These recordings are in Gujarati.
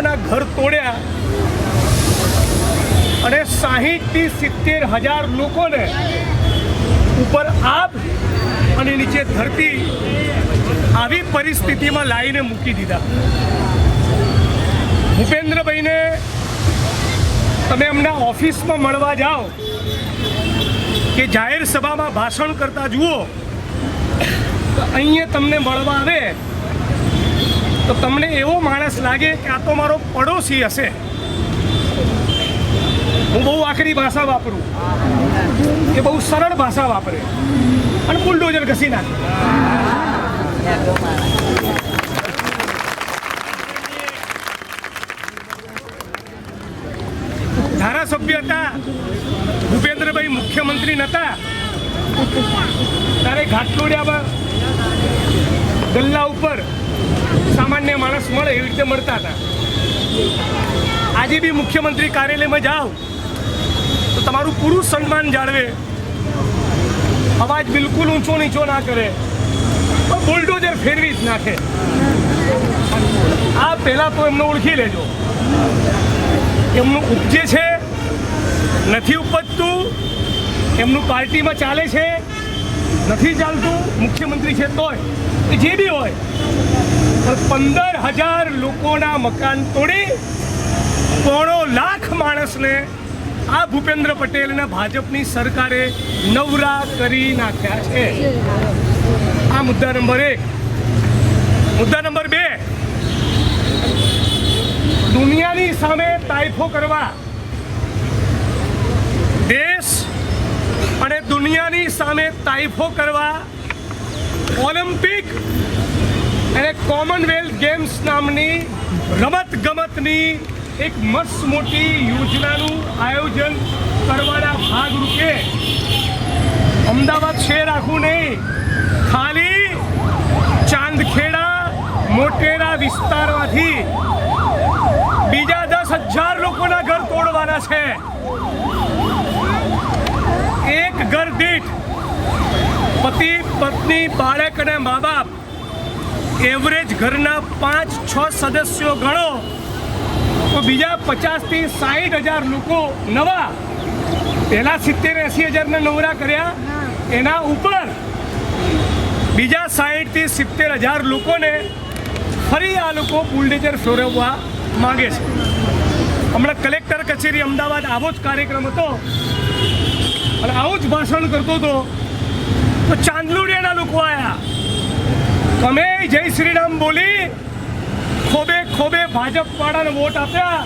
લોકોના ઘર તોડ્યા અને સાહીઠથી સિત્તેર હજાર લોકોને ઉપર આબ અને નીચે ધરતી આવી પરિસ્થિતિમાં લાવીને મૂકી દીધા. ભૂપેન્દ્રભાઈને તમે એમના ઓફિસમાં મળવા જાઓ કે જાહેર સભામાં ભાષણ કરતા જુઓ, તો અહીંયા તમને મળવા આવે તો તમને એવો માણસ લાગે કે આ તો મારો પડોશી હશે. હું બહુ આખરી ભાષા વાપરું. એ બહુ સરળ ભાષા વાપરે. અને બુલડોઝર ઘસી નાખે. ધારાસભ્ય હતા. ભૂપેન્દ્રભાઈ મુખ્યમંત્રી નહોતા ત્યારે ઘાટલોડિયામાં ગલ્લા ઉપર સામાન્ય માણસ મળે એવી રીતે મળતા હતા. આજે બી મુખ્યમંત્રી કાર્યાલયમાં જાઓ તો તમારું પૂરું સન્માન જાળવે. અવાજ બિલકુલ ઊંચો નીચો ના કરે. બુલડોઝર ફેરવી જ નાખે. આ પહેલાં તો એમને ઓળખી લેજો. એમનું ઉપજે છે, નથી ઉપજતું, એમનું પાર્ટીમાં ચાલે છે, નથી ચાલતું, મુખ્યમંત્રી છે તોય. જે બી હોય. પણ પંદર હજાર લોકોના મકાન તોડી પોણો લાખ માણસને આ ભૂપેન્દ્ર પટેલના ભાજપની સરકારે નવરા કરી નાખ્યા છે. આ મુદ્દા નંબર એક. મુદ્દા નંબર બે. દુનિયાની સામે તાઇફો કરવા. દેશ અને દુનિયાની સામે તાઇફો કરવા ઓલિમ્પિક અને કોમનવેલ્થ ગેમ્સ નામની રમત ગમતની એક મસ્ત મોટી યોજનાનું આયોજન કરવાના ભાગરૂપે અમદાવાદ શહેર આખું નહીં. ખાલી ચાંદખેડા, મોટેરા વિસ્તારમાંથી બીજા દસ હજાર લોકોના ઘર તોડવાના છે. એક ઘર દીઠ પતિ પત્ની બાળક અને મા બાપ એવરેજ ઘરના પાંચ છ સદસ્યો ગણો. તો બીજા પચાસથી સાહીઠ હજાર લોકો નવા. પહેલાં સિત્તેર એંસી હજારને નવરા કર્યા. એના ઉપર બીજા સાહીઠથી સિત્તેર હજાર લોકોને ફરી આ લોકો બુલડેઝર ફેરવવા માગે છે. હમણાં કલેક્ટર કચેરી અમદાવાદ આવો જ કાર્યક્રમ હતો. અને આવું જ ભાષણ કરતો હતો તો આવ્યા તમે જય શ્રીરામ બોલી ખોબે ખોબે ભાજપ વાળાને વોટ આપ્યા.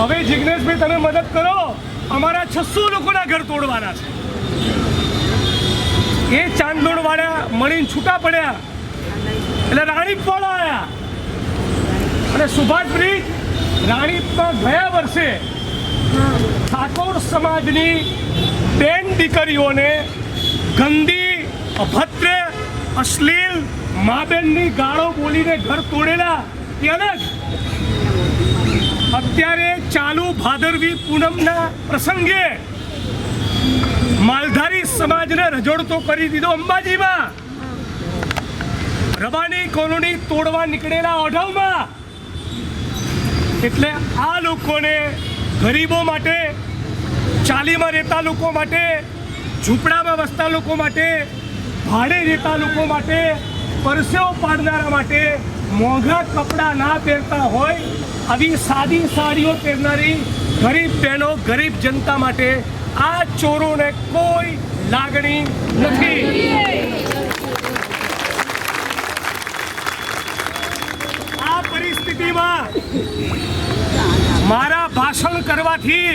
હવે જિજ્ઞેશભાઈ તમે મદદ કરો. અમારા છસો લોકોના ઘર તોડવાના છે. એ ચાંદોડ વાળા મળીને છૂટા પડ્યા. એટલે રાણીપવાળા આવ્યા અને સુભાષ બ્રિજ રાણીપમાં ગયા વર્ષે ઠાકોર સમાજની બેન દીકરીઓને ગંદી અભદ્ર, અશ્લીલ મા બેનની ગાળો બોલીને ઘર તોડેલા એ અલગ અત્યારે ચાલુ ભાદરવી પૂનમના પ્રસંગે માલધારી સમાજને રજોડતો કરી દીધો અંબાજીમાં. રબાની કોલોની તોડવા નીકળેલા ઓઢવમાં એટલે આ લોકોને ગરીબો માટે, ચાલીમાં રહેતા લોકો માટે, ઝૂંપડામાં વસતા લોકો માટે ભાડે રહેતા લોકો માટે, પરસેવો પાડનારા માટે મોંઘા કપડાં ના પહેરતા હોય, આવી સાદી સાડીઓ પહેરનારી ગરીબ બહેનો, ગરીબ જનતા માટે આ ચોરોને કોઈ લાગણી નથી. આ પરિસ્થિતિમાં મારા ભાષણ કરવાથી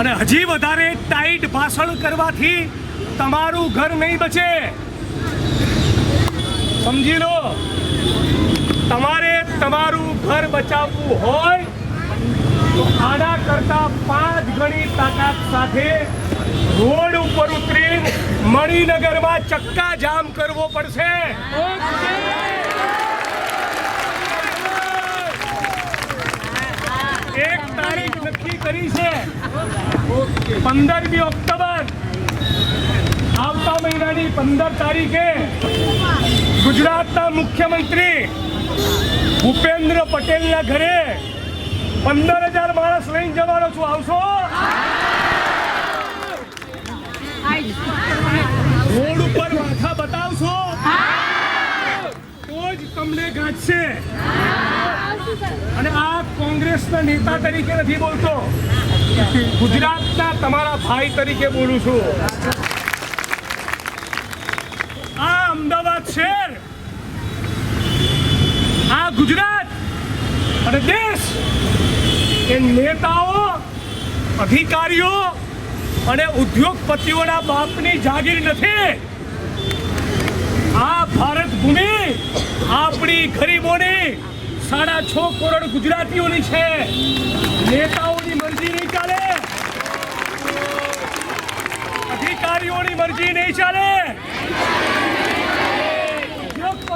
અને હજી વધારે ટાઈટ ભાષણ કરવાથી તમારું ઘર નહીં બચે. સમજી લો. તમારે તમારું ઘર બચાવવું હોય તો આના કરતા પાંચ ગણી તાકાત સાથે રોડ ઉપર ઉતરી મણિનગરમાં ચક્કા જામ કરવો પડશે. એક તારીખ નક્કી કરી છે. પંદરમી ઓક્ટોબર. આવતા મહિનાની પંદર તારીખે ગુજરાતના મુખ્યમંત્રી ભૂપેન્દ્ર પટેલના ઘરે પંદર હજાર માણસ લઈને જવાનો છું. આવશો? રોડ ઉપર માથા બતાવશો? તો જ તમને ગાંચશે અને આ કોંગ્રેસના નેતા તરીકે નથી બોલતો. ગુજરાતના તમારા ભાઈ તરીકે બોલું છું આ અમદાવાદ શહેર, આ ગુજરાત અને દેશ. એ નેતાઓ, અધિકારીઓ અને ઉદ્યોગપતિઓના બાપની જાગીર નથી. આ ભારત ભૂમિ આપણી ગરીબોની સાડા છ કરોડ ગુજરાતીઓની છે. નેતાઓની મરજી નહીં ચાલે. અધિકારીઓની મરજી નહીં ચાલે.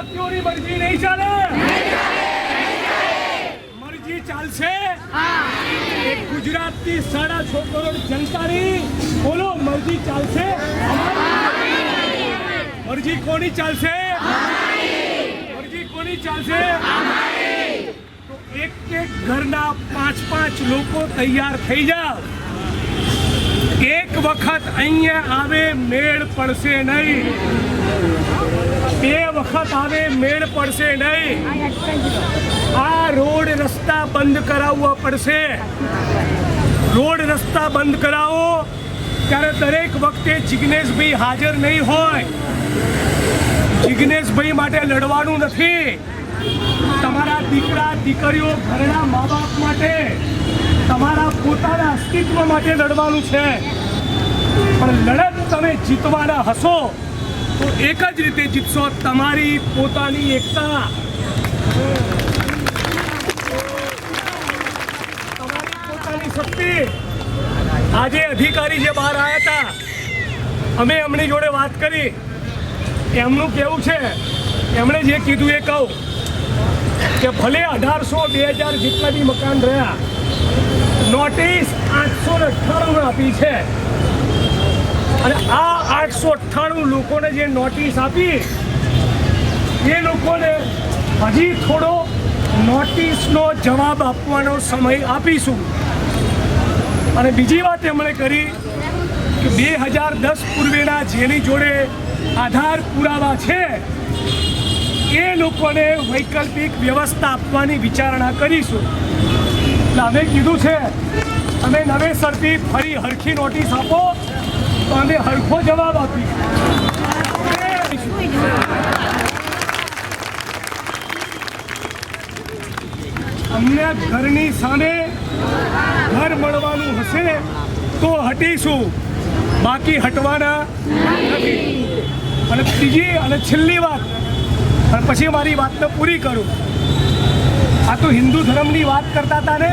ઉદ્યોગપતિઓની મરજી નહીં ચાલે મરજી ચાલશે એ ગુજરાતની સાડા છ કરોડ જનતાની બોલો મરજી ચાલશે મરજી કોની ચાલશે મરજી કોની ચાલશે તો એક એક ઘરના પાંચ પાંચ લોકો તૈયાર થઈ જાવ એક વખત અહીંયા આવે મેળ પડશે નહીં બે વખત આવે મેળ પડશે નહીં. આ રોડ રસ્તા બંધ કરાવવા પડશે. રોડ રસ્તા બંધ કરાવો. ત્યારે દરેક વખતે જિગ્નેશભાઈ હાજર નહીં હોય. જિગ્નેશભાઈ માટે લડવાનું નથી. તમારા દીકરા, દીકરીઓ ઘરના મા બાપ માટે, તમારા પોતાના અસ્તિત્વ માટે લડવાનું છે. પણ લડત તમે જીતવાના હશો. તો એક જ રીતે જીતશો તમારી પોતાની એકતા. પોતાની શક્તિ. આજે અધિકારી જે બહાર આવ્યા હતા, અમે એમની જોડે વાત કરી. એમનું કેવું છે? એમણે જે કીધું એ કહું. કે ભલે અઢારસો બે હજાર જેટલા બી મકાન રહ્યા, નોટિસ આઠસો ને અઠ્ઠાણું આપી છે. અને આ આઠસો અઠ્ઠાણું લોકોને જે નોટિસ આપી, એ લોકોને હજી થોડો નોટિસનો જવાબ આપવાનો સમય આપીશું. અને બીજી વાત એમણે કરી કે બે હજાર દસ પૂર્વેના જેની જોડે આધાર પુરાવા છે, એ લોકોને વૈકલ્પિક વ્યવસ્થા આપવાની વિચારણા કરીશું. એટલે અમે કીધું છે, અમે નવેસરથી ફરી હરખી નોટિસ આપો. તો અમે હરખો જવાબ આપીશું અમને ઘરની સામે ઘર મળવાનું હશે તો હટીશું. બાકી હટવાના નથી. અને ત્રીજી અને છેલ્લી વાત, અને પછી મારી વાતને પૂરી કરું. આ તો હિન્દુ ધર્મની વાત કરતા હતા ને?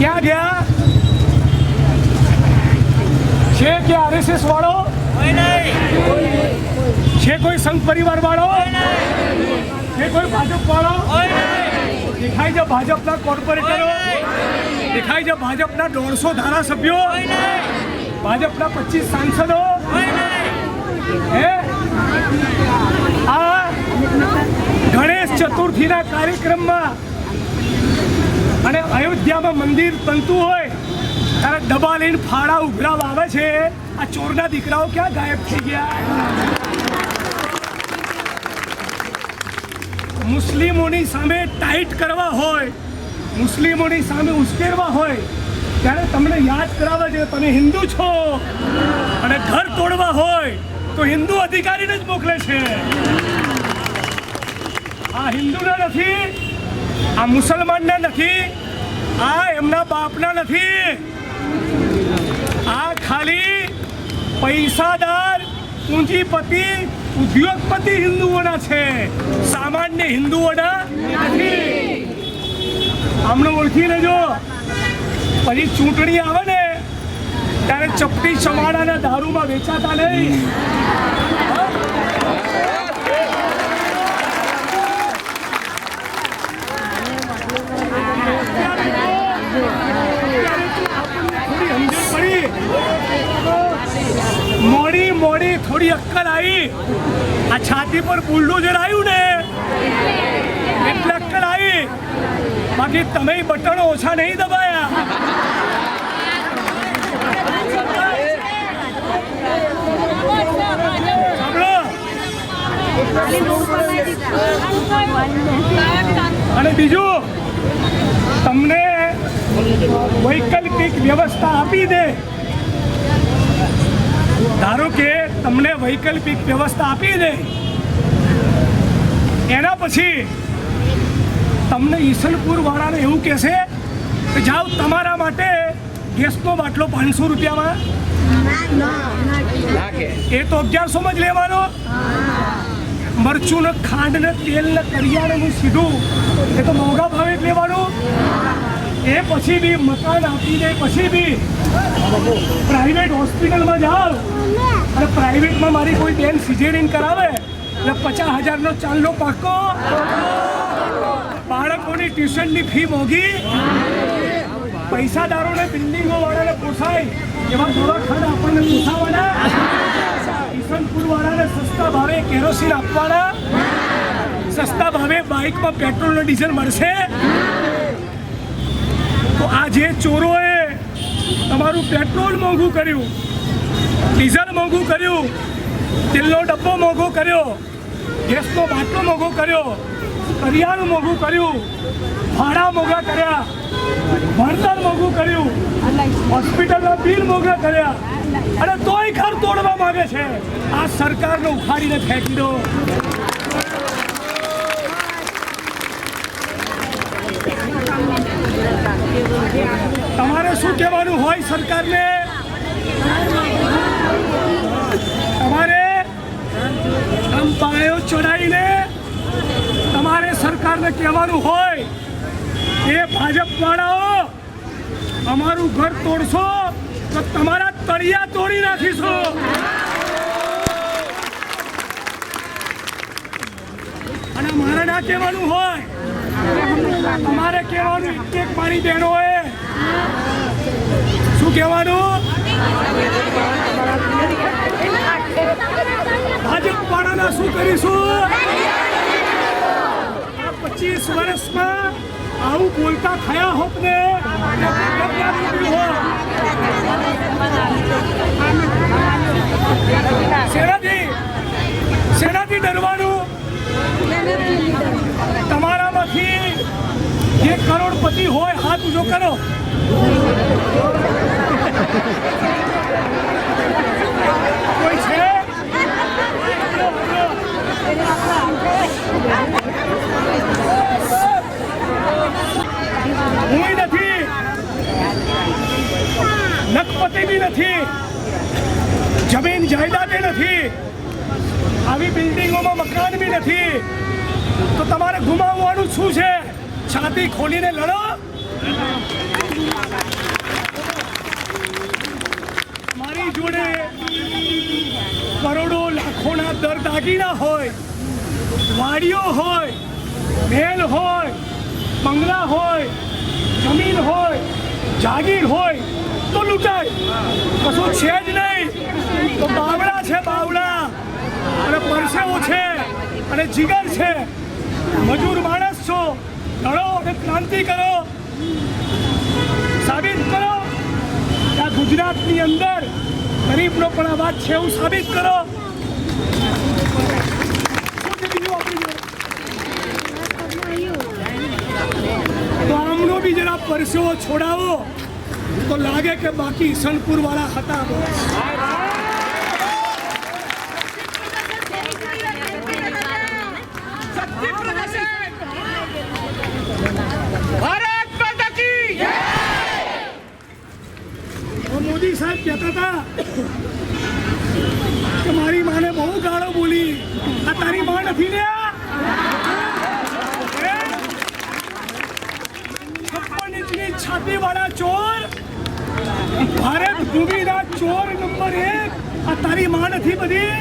ક્યાં ગયા? છે કે આરએસએસ વાળો? છે કોઈ સંઘ પરિવાર વાળો? છે કોઈ ભાજપ વાળો? દેખાય છે ભાજપના કોર્પોરેટરો? દેખાય છે ભાજપના દોઢસો ધારાસભ્યો? ભાજપના પચીસ સાંસદો? હે? આ ગણેશ ચતુર્થીના કાર્યક્રમમાં અને અયોધ્યામાં મંદિર બનતું હોય ત્યારે ડબા લઈને ફાળા ઉઘરાવા આવે છે. આ ચોરના દીકરાઓ ક્યાં ગાયબ થઈ ગયા? મુસ્લિમોની સામે ટાઈટ કરવા હોય, મુસ્લિમોની સામે ઉશ્કેરવા હોય, ત્યારે તમને યાદ કરાવવા જોઈએ તમે હિન્દુ છો. અને ઘર તોડવા હોય, તો હિન્દુ અધિકારીને જ મોકલે છે. આ હિન્દુના નથી, આ મુસલમાનના નથી, આ એમના બાપના નથી આ ખાલી પૈસાદાર પૂંજીપતિ ઉદ્યોગપતિ હિન્દુઓના છે. સામાન્ય હિન્દુઓના નથી. આમને ઓળખી લેજો પછી ચૂંટણી આવે ને, ત્યારે ચપટી ચમાડાના દારૂમાં વેચાતા નહીં. થોડી સમજણ થોડી મોડી અક્કલ આવી. આ છાતી પર બુલડોઝર આવ્યું ને, એટલે અક્કલ આવી. બાકી તમે બટણો ઓછા નહીં દબાયા. અને બીજું, તમને વૈકલ્પિક વ્યવસ્થા આપી દે. ધારો કે તમને વૈકલ્પિક વ્યવસ્થા આપી દે, એના પછી તમને ઈસનપુર વાળાને એવું કહેશે કે જાઓ તમારા માટે ગેસનો બાટલો પાંચસો રૂપિયામાં. એ તો અગિયારસોમાં જ લેવાનો. મરચું ને ખાંડ ને તેલ ને કરિયાણાનું સીધું. એ તો મોંઘા ભાવે જ લેવાનું. એ પછી બી મકાન આપી દે પછી બી પ્રાઇવેટ હોસ્પિટલમાં જાઓ. અને પ્રાઇવેટમાં મારી કોઈ બેન સિઝેરિયન કરાવે, એટલે પચાસ હજારનો ચાંદલો પાકો બાળકોની ટ્યુશનની ફી મોંઘી. પૈસાદારોને બિલ્ડિંગો વાળાને પોસાય. એવા દવાખાના આપણને પોસાવાના. કિશનપુર વાળાને સસ્તા ભાવે કેરોસીન આપવાના. સસ્તા ભાવે બાઇકમાં પેટ્રોલ અને ડીઝલ મળશે. તો આ જે ચોરોએ તમારું પેટ્રોલ મોંઘું કર્યું, ડીઝલ મોંઘું કર્યું, તેલનો ડબ્બો મોંઘો કર્યો, ગેસનો બાટલો મોંઘો કર્યો, કરિયાણું મોંઘું કર્યું, ભાડા મોંઘા કર્યા, ભણતર મોંઘું કર્યું, હોસ્પિટલના બિલ મોંઘા કર્યા, અને તોય ઘર તોડવા માંગે છે. આ સરકારને ઉખાડીને ફેંકી દો. તમારે શું કહેવાનું હોય સરકારને? તમારે આમ પાયો ચડાવીને તમારે સરકારને કહેવાનું હોય એ ભાજપ વાળાઓ અમારું ઘર તોડશો તો તમારા તળિયા તોડી નાખીશો. અને મારે ના કહેવાનું હોય. તમારે કહેવાનું એક મારી બહેનોએ શું કહેવાનું? ભાજપ વાળાના શું કરીશું? પચીસ વર્ષમાં આવું બોલતા થયા હોત ને શેનાથી? શેનાથી ડરવાનું? તમારામાંથી જે કરોડપતિ હોય, હાથ ઉજો કરો. બી નથી. જમીન જાયદાદે નથી. આવી બિલ્ડિંગોમાં મકાન બી નથી. તો તમારે ગુમાવવાનું શું છે? છાતી ખોલીને લડો મારી જોડે કરોડો લાખોના દર દાગીના હોય, વાડીઓ હોય, મહેલ હોય, બંગલા હોય, જમીન હોય, જાગીર હોય, તો લૂંટાય. કશું છે જ નહીં. તો બાવડા છે બાવડા અને પરસેવો છે, અને જીગર છે. મજૂર માણસ છો. લડો અને ક્રાંતિ કરો. સાબિત કરો. આ ગુજરાતની અંદર ગરીબનો પણ અવાજ છે એવું સાબિત કરો. તો આમનો બી પરસેવો છોડાવો. તો લાગે કે બાકી ઈસનપુર વાળા હતા ભારત માતા કી તો મોદી સાહેબ કહેતા હતા કે મારી માને બહુ ગાળો બોલી. આ તારી માં નથી ને? છપ્પન ઇંચની છાતી વાળા ચોર. ભારત ભૂમિના ચોર નંબર એક. આ તારી માં નથી બધી?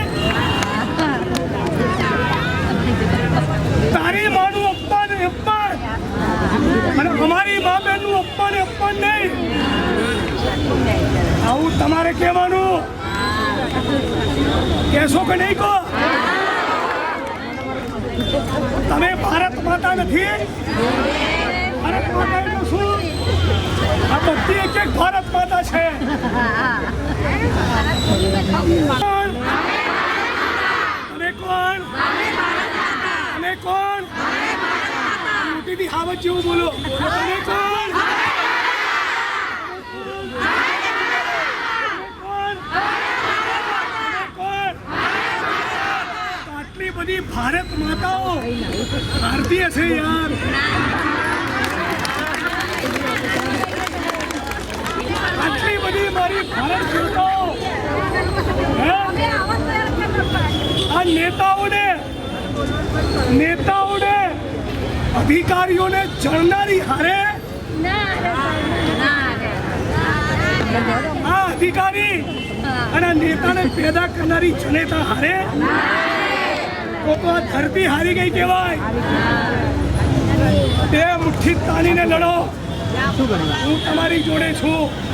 તારી માનું અપમાન અપમાન. અને અમારી મા બહેનનું અપમાન અપમાન નહીં. આવું તમારે કહેવાનું? કહેશો કે નહીં કહો? તમે ભારત માતા નથી? ભારત માતા એટલે શું? આ બધી એક એક ભારત માતા છે. કોણ? તમે કોણ? તમે કોણ મોટીથી હાવત જેવું બોલો. તમે કોણ કોણ આટલી બધી ભારત માતાઓ. ભારતીય છે યાર. આટલી બધી મારી ભારત માતાઓ? આ નેતાઓને નેતાઓને, અધિકારીઓને જણનારી હારે? આ અધિકારી અને નેતાને પેદા કરનારી જનેતા હારે? તો ધરતી હારી ગઈ કહેવાય. બે મુઠ્ઠી તાલીને લડો. હું તમારી જોડે છું.